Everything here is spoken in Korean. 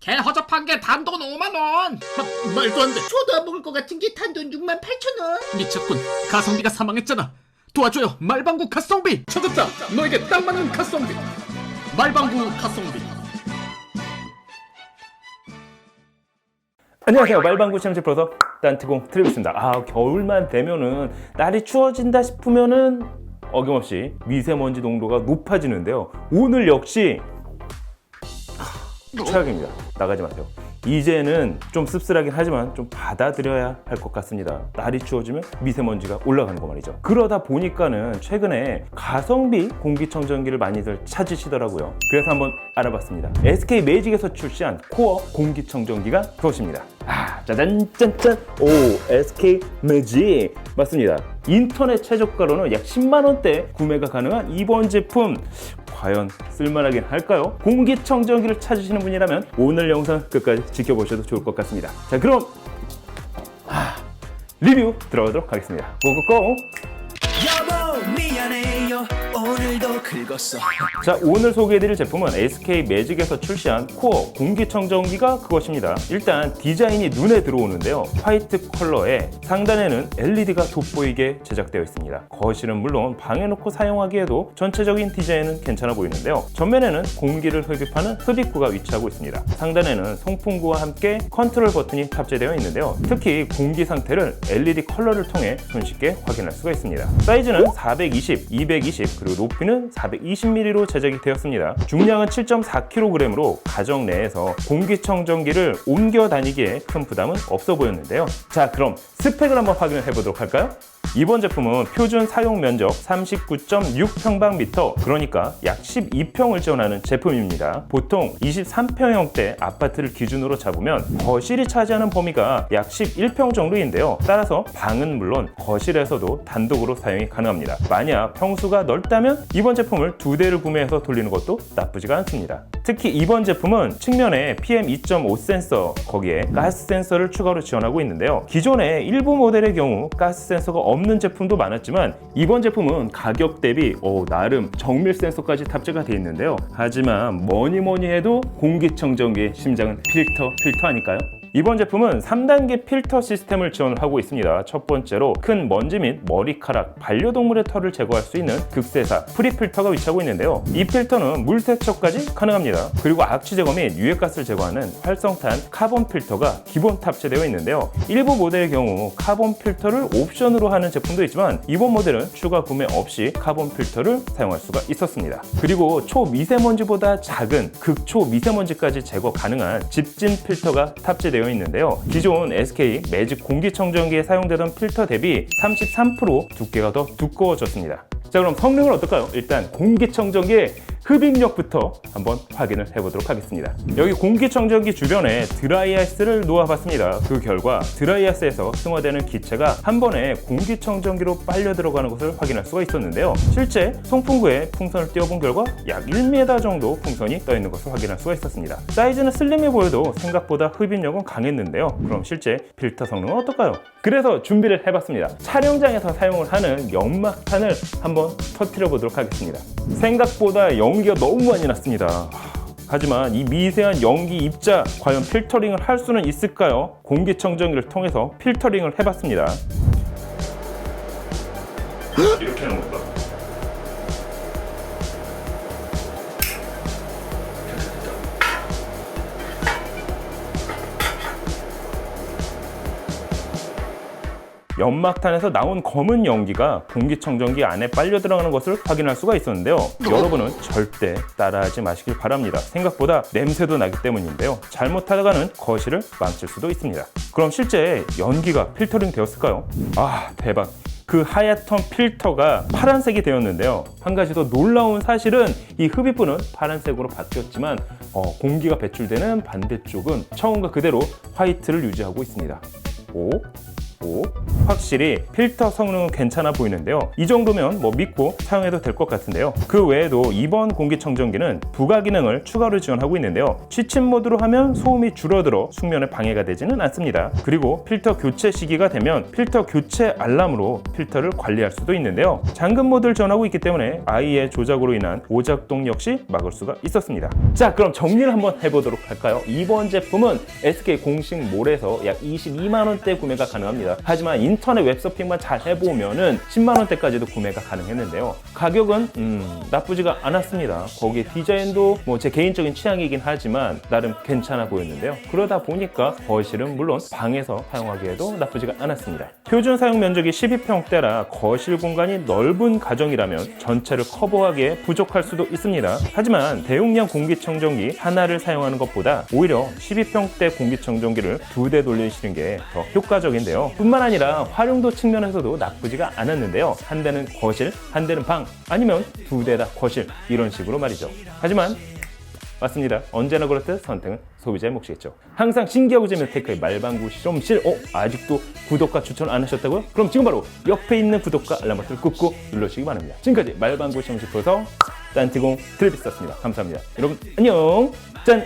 개 허접한 게 단돈 5만 원. 마, 말도 안 돼. 저도 안 먹을 것 같은 게 단돈 6만 8천 원. 미쳤군. 가성비가 사망했잖아. 도와줘요. 말방구 가성비. 찾았다. 너에게 딱 맞는 가성비. 말방구 가성비. 안녕하세요. 말방구 시험지 프로서 딴티공 트리비스입니다. 아, 겨울만 되면은 날이 추워진다 싶으면은 어김없이 미세먼지 농도가 높아지는데요. 오늘 역시 최악입니다. 나가지 마세요. 이제는 좀 씁쓸하긴 하지만 좀 받아들여야 할 것 같습니다. 날이 추워지면 미세먼지가 올라가는 거 말이죠. 그러다 보니까는 최근에 가성비 공기청정기를 많이들 찾으시더라고요. 그래서 한번 알아봤습니다. SK 매직에서 출시한 코어 공기청정기가 그것입니다. 아, 짜잔, 짠짠. 오, SK 매직. 맞습니다. 인터넷 최저가로는 약 10만원대 구매가 가능한 이번 제품. 과연 쓸만하긴 할까요? 공기청정기를 찾으시는 분이라면 오늘 영상 끝까지 지켜보셔도 좋을 것 같습니다. 자, 그럼 아, 리뷰 들어가도록 하겠습니다. 고고고! 여보 미안해요 오늘도 긁었어. 자 오늘 소개해드릴 제품은 SK 매직에서 출시한 코어 공기청정기가 그것입니다. 일단 디자인이 눈에 들어오는데요. 화이트 컬러에 상단에는 LED가 돋보이게 제작되어 있습니다. 거실은 물론 방에 놓고 사용하기에도 전체적인 디자인은 괜찮아 보이는데요. 전면에는 공기를 흡입하는 흡입구가 위치하고 있습니다. 상단에는 송풍구와 함께 컨트롤 버튼이 탑재되어 있는데요. 특히 공기 상태를 LED 컬러를 통해 손쉽게 확인할 수가 있습니다. 사이즈는 420, 220 그리고 높이는 420mm로 제작이 되었습니다. 중량은 7.4kg으로 가정 내에서 공기청정기를 옮겨 다니기에 큰 부담은 없어 보였는데요. 자, 그럼 스펙을 한번 확인을 해보도록 할까요? 이번 제품은 표준 사용 면적 39.6평방미터, 그러니까 약 12평을 지원하는 제품입니다. 보통 23평형대 아파트를 기준으로 잡으면 거실이 차지하는 범위가 약 11평 정도인데요. 따라서 방은 물론 거실에서도 단독으로 사용이 가능합니다. 만약 평수가 넓다면 이번 제품을 두 대를 구매해서 돌리는 것도 나쁘지가 않습니다. 특히 이번 제품은 측면에 PM2.5 센서, 거기에 가스 센서를 추가로 지원하고 있는데요. 기존의 일부 모델의 경우 가스 센서가 없는 제품도 많았지만 이번 제품은 가격 대비 오, 나름 정밀 센서까지 탑재가 되어 있는데요. 하지만 뭐니 뭐니 해도 공기청정기의 심장은 필터, 필터 아닐까요? 이번 제품은 3단계 필터 시스템을 지원을 하고 있습니다. 첫 번째로 큰 먼지 및 머리카락, 반려동물의 털을 제거할 수 있는 극세사 프리 필터가 위치하고 있는데요. 이 필터는 물 세척까지 가능합니다. 그리고 악취 제거 및 유해가스를 제거하는 활성탄 카본 필터가 기본 탑재되어 있는데요. 일부 모델의 경우 카본 필터를 옵션으로 하는 제품도 있지만 이번 모델은 추가 구매 없이 카본 필터를 사용할 수가 있었습니다. 그리고 초미세먼지보다 작은 극초 미세먼지까지 제거 가능한 집진 필터가 탑재 되어 있는데요. 기존 SK 매직 공기청정기에 사용되던 필터 대비 33% 두께가 더 두꺼워졌습니다. 자 그럼 성능은 어떨까요? 일단 공기청정기의 흡입력부터 한번 확인을 해보도록 하겠습니다. 여기 공기청정기 주변에 드라이아이스를 놓아봤습니다. 그 결과 드라이아이스에서 승화되는 기체가 한 번에 공기청정기로 빨려 들어가는 것을 확인할 수가 있었는데요. 실제 송풍구에 풍선을 띄워본 결과 약 1m 정도 풍선이 떠 있는 것을 확인할 수가 있었습니다. 사이즈는 슬림해 보여도 생각보다 흡입력은 강했는데요. 그럼 실제 필터 성능은 어떨까요? 그래서 준비를 해봤습니다. 촬영장에서 사용을 하는 연막탄을 한번 터트려 보도록 하겠습니다. 생각보다 연기가 너무 많이 났습니다. 하지만 이 미세한 연기 입자 과연 필터링을 할 수는 있을까요? 공기청정기를 통해서 필터링을 해봤습니다. 이렇게 하는 겁니다. 연막탄에서 나온 검은 연기가 공기청정기 안에 빨려 들어가는 것을 확인할 수가 있었는데요. 여러분은 절대 따라하지 마시길 바랍니다. 생각보다 냄새도 나기 때문인데요. 잘못하다가는 거실을 망칠 수도 있습니다. 그럼 실제 연기가 필터링 되었을까요? 아, 대박. 그 하얗던 필터가 파란색이 되었는데요. 한 가지 더 놀라운 사실은 이 흡입부는 파란색으로 바뀌었지만 어, 공기가 배출되는 반대쪽은 처음과 그대로 화이트를 유지하고 있습니다. 오, 오, 확실히 필터 성능은 괜찮아 보이는데요. 이 정도면 뭐 믿고 사용해도 될 것 같은데요. 그 외에도 이번 공기청정기는 부가 기능을 추가로 지원하고 있는데요. 취침 모드로 하면 소음이 줄어들어 숙면에 방해가 되지는 않습니다. 그리고 필터 교체 시기가 되면 필터 교체 알람으로 필터를 관리할 수도 있는데요. 잠금 모드를 지원하고 있기 때문에 아이의 조작으로 인한 오작동 역시 막을 수가 있었습니다. 자, 그럼 정리를 한번 해보도록 할까요? 이번 제품은 SK 공식 몰에서 약 22만 원대 구매가 가능합니다. 하지만 인터넷 웹서핑만 잘 해보면은 10만 원대까지도 구매가 가능했는데요. 가격은 음, 나쁘지가 않았습니다. 거기에 디자인도 뭐 제 개인적인 취향이긴 하지만 나름 괜찮아 보였는데요. 그러다 보니까 거실은 물론 방에서 사용하기에도 나쁘지가 않았습니다. 표준 사용 면적이 12평대라 거실 공간이 넓은 가정이라면 전체를 커버하기에 부족할 수도 있습니다. 하지만 대용량 공기청정기 하나를 사용하는 것보다 오히려 12평대 공기청정기를 두 대 돌리시는 게 더 효과적인데요. 뿐만 아니라 활용도 측면에서도 나쁘지가 않았는데요. 한 대는 거실, 한 대는 방, 아니면 두 대 다 거실 이런 식으로 말이죠. 하지만 맞습니다. 언제나 그렇듯 선택은 소비자의 몫이겠죠. 항상 신기하고 재미있는 테크의 말방구 실험실. 어? 아직도 구독과 추천 안 하셨다고요? 그럼 지금 바로 옆에 있는 구독과 알람 버튼을 꾹꾹 눌러주시기 바랍니다. 지금까지 말방구 실험실 프로서 딴티공 드레비스였습니다. 감사합니다. 여러분 안녕. 짠.